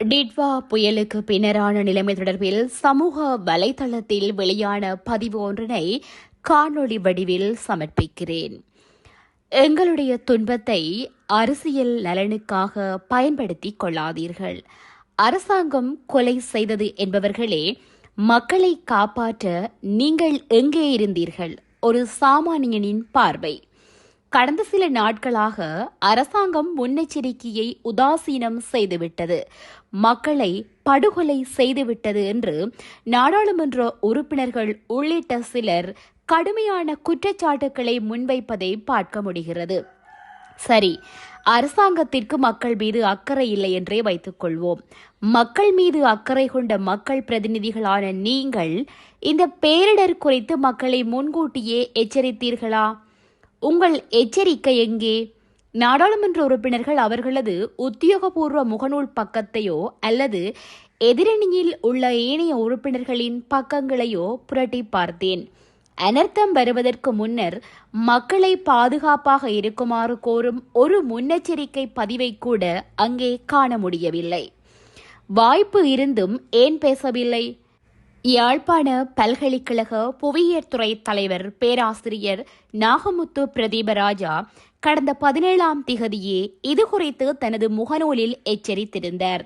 டிட்வா புயலுக்கு பின்னரான நிலைமை தொடர்பில் சமூக வலைதளத்தில் வெளியான பதிவு ஒன்றினை காணொளி வடிவில் சமர்ப்பிக்கிறேன். எங்களுடைய துன்பத்தை அரசியல் நலனுக்காக பயன்படுத்திக் கொள்ளாதீர்கள். அரசாங்கம் கொலை செய்தது என்பவர்களே மக்களை காப்பாற்ற நீங்கள் எங்கே இருந்தீர்கள்? ஒரு சாமானியனின் பார்வை. கடந்த சில நாட்களாக அரசாங்கம் முன்னெச்சரிக்கையை உதாசீனம் செய்துவிட்டது. மக்களை படுகொலை செய்துவிட்டது என்று நாடாளுமன்ற உறுப்பினர்கள் உள்ளிட்ட சிலர் கடுமையான குற்றச்சாட்டுக்களை முன்வைப்பதை பார்க்க முடிகிறது. சரி அரசாங்கத்திற்கு மக்கள் மீது அக்கறை இல்லை என்றே வைத்துக் கொள்வோம். மக்கள் மீது அக்கறை கொண்ட மக்கள் பிரதிநிதிகளான நீங்கள் இந்த பேரிடர் குறித்து மக்களை முன்கூட்டியே எச்சரித்தீர்களா? உங்கள் எச்சரிக்கை எங்கே? நாடாளுமன்ற உறுப்பினர்கள் அவர்களது உத்தியோகபூர்வ முகநூல் பக்கத்தையோ அல்லது எதிரணியில் உள்ள ஏனைய உறுப்பினர்களின் பக்கங்களையோ புரட்டி பார்த்தேன். அனர்த்தம் வருவதற்கு முன்னர் மக்களை பாதுகாப்பாக இருக்குமாறு கோரும் ஒரு முன்னெச்சரிக்கை பதிவை கூட அங்கே காண முடியவில்லை. வாய்ப்பு இருந்தும் ஏன் பேசவில்லை? யாழ்ப்பாண பல்கலைக்கழக புவியியற் துறை தலைவர் பேராசிரியர் நாகமுத்து பிரதீபராஜா கடந்த பதினேழாம் திகதியே இது குறித்து தனது முகநூலில் எச்சரித்திருந்தார்.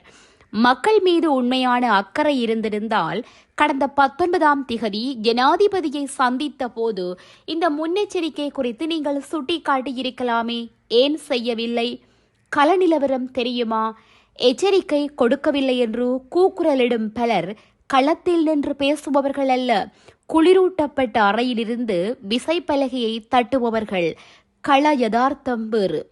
மக்கள் மீது உண்மையான அக்கறை இருந்திருந்தால் கடந்த பத்தொன்பதாம் திகதி ஜனாதிபதியை சந்தித்த போது இந்த முன்னெச்சரிக்கை குறித்து நீங்கள் சுட்டிக்காட்டியிருக்கலாமே ஏன் செய்யவில்லை? கலநிலவரம் தெரியுமா? எச்சரிக்கை கொடுக்கவில்லை என்று கூக்குரலிடும் பலர் களத்தில் நின்று பேசுபவர்கள் அல்ல. குளிரூட்டப்பட்ட அறையிலிருந்து விசைப்பலகையை தட்டுபவர்கள். கள யதார்த்தம் வேறு.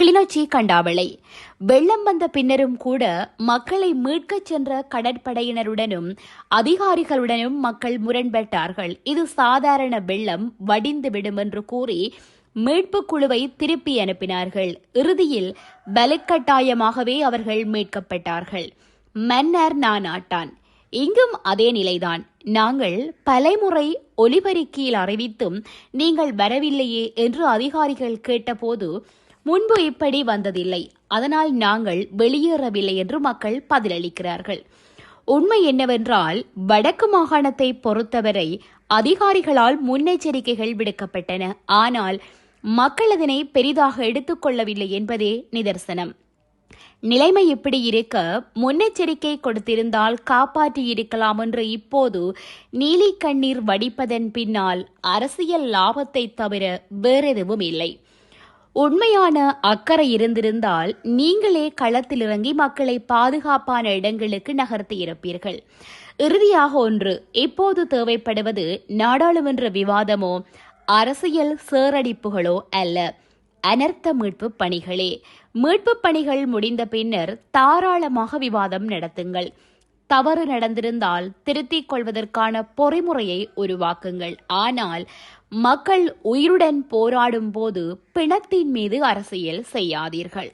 கிளிநொச்சி கண்டாவளை. வெள்ளம் வந்த பின்னரும் கூட மக்களை மீட்கச் சென்ற கடற்படையினருடனும் அதிகாரிகளுடனும் மக்கள் முரண்பட்டார்கள். இது சாதாரண வெள்ளம் வடிந்து விடும் என்று கூறி மீட்பு குழுவை திருப்பி அனுப்பினார்கள். இறுதியில் பலக்கட்டாயமாகவே அவர்கள் மீட்கப்பட்டார்கள். மன்னர் நானாட்டான். இங்கும் அதே நிலைதான். நாங்கள் பலமுறை ஒலிபெருக்கியில் அறிவித்தும் நீங்கள் வரவில்லையே என்று அதிகாரிகள் கேட்டபோது முன்பு இப்படி வந்ததில்லை. அதனால் நாங்கள் வெளியேறவில்லை என்று மக்கள் பதிலளிக்கிறார்கள். உண்மை என்னவென்றால் வடக்கு மாகாணத்தை பொறுத்தவரை அதிகாரிகளால் முன்னெச்சரிக்கைகள் விடுக்கப்பட்டன. ஆனால் மக்கள் அதனை பெரிதாக எடுத்துக்கொள்ளவில்லை என்பதே நிதர்சனம். நிலைமை இப்படி இருக்க முன்னெச்சரிக்கை கொடுத்திருந்தால் காப்பாற்றி இருக்கலாம் என்று இப்போது நீலி கண்ணீர் வடிப்பதன் பின்னால் அரசியல் லாபத்தை தவிர வேறெதுவும் இல்லை. உண்மையான அக்கறை இருந்திருந்தால் நீங்களே களத்தில் இறங்கி மக்களை பாதுகாப்பான இடங்களுக்கு நகர்த்தி இருப்பீர்கள். இறுதியாக ஒன்று இப்போது தேவைப்படுவது நாடாளுமன்ற விவாதமோ அரசியல் சேரடிப்புகளோ அல்ல. அனர்த்த மீட்பு பணிகளே. மீட்பு பணிகள் முடிந்த பின்னர் தாராளமாக விவாதம் நடத்துங்கள். தவறு நடந்திருந்தால் திருத்திக் கொள்வதற்கான பொறிமுறையை உருவாக்குங்கள். ஆனால் மக்கள் உயிருடன் போராடும் போது பிணத்தின் மீது அரசியல் செய்யாதீர்கள்.